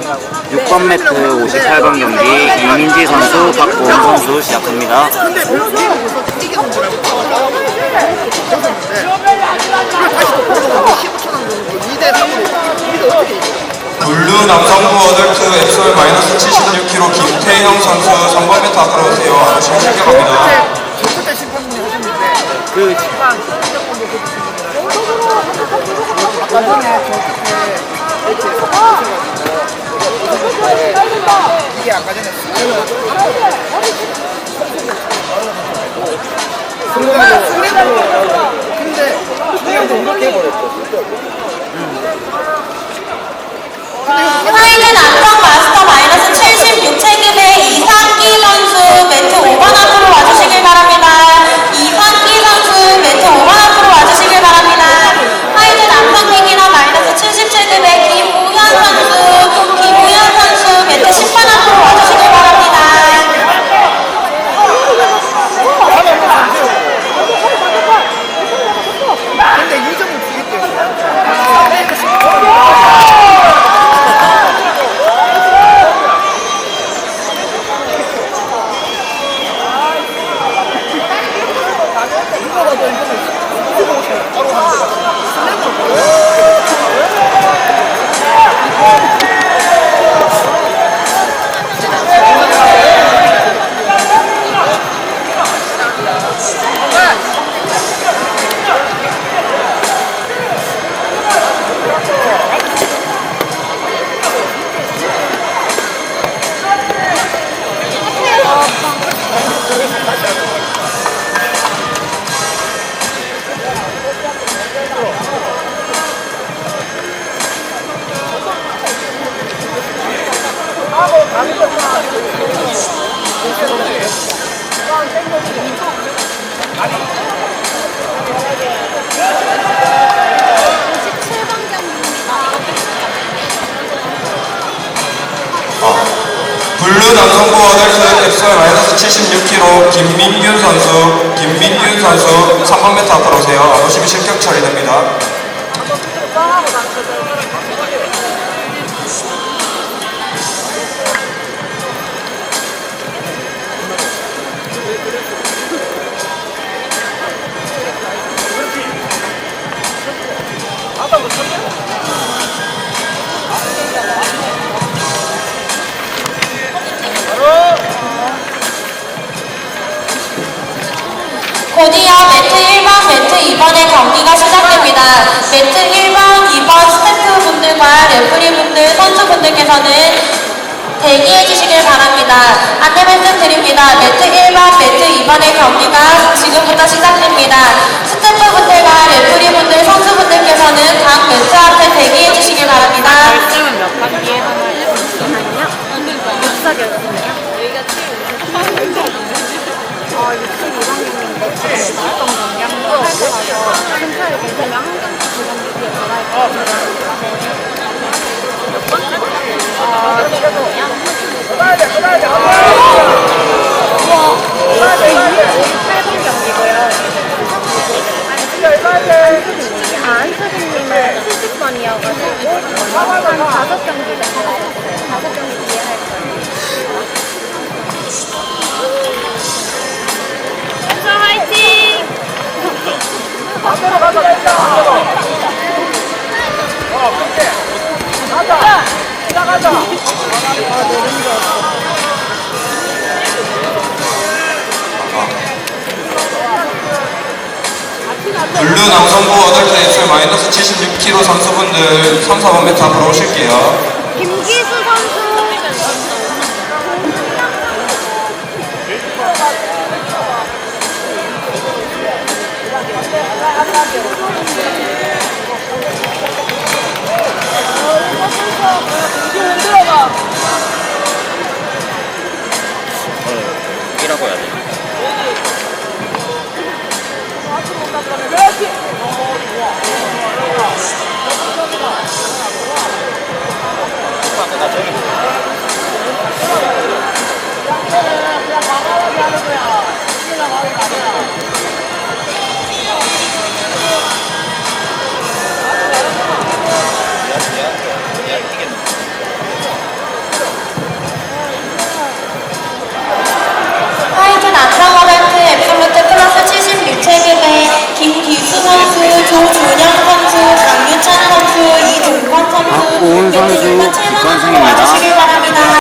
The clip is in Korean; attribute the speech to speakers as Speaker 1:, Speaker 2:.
Speaker 1: 6번 매트 58번 경기 이민지 선수, 박보은 선수 시작합니다.
Speaker 2: 근데 벌써 이게 너무 뭐라고 그걸 다시 돌아오고 15천 원 정도 2대 3으로 이게 어떻게 이겨?
Speaker 3: 블루 남성부 어덜트 엑솔 마이너스 76kg 김태형 선수 3번 매트 앞으로 오세요.
Speaker 2: 근데 중요한데 이렇게 해버렸죠
Speaker 4: 화이
Speaker 3: 남성부 어덜트 엑솔 마이너스 76kg 김민균 선수, 김민균 선수 3번 매트 앞으로 오세요. 아저씨 실격 처리됩니다.
Speaker 4: 곧이어 매트 1번, 매트 2번의 경기가 시작됩니다. 매트 1번, 2번 스태프분들과 레프리분들, 선수분들께서는 대기해 주시길 바랍니다. 안내 말씀 드립니다. 매트 1번, 매트 2번의 경기가 지금부터 시작됩니다.
Speaker 5: 70번이어가지고 한 다섯 경기 정도 하셨어요. 다섯 경기 뒤에 할 거예요. 안수 화이팅!
Speaker 3: 블루 남성부 어덜트 엑솔 마이너스 76kg 선수분들 3, 4번 매트 앞으로 오실게요.
Speaker 5: 김기수 선수
Speaker 4: Thank you.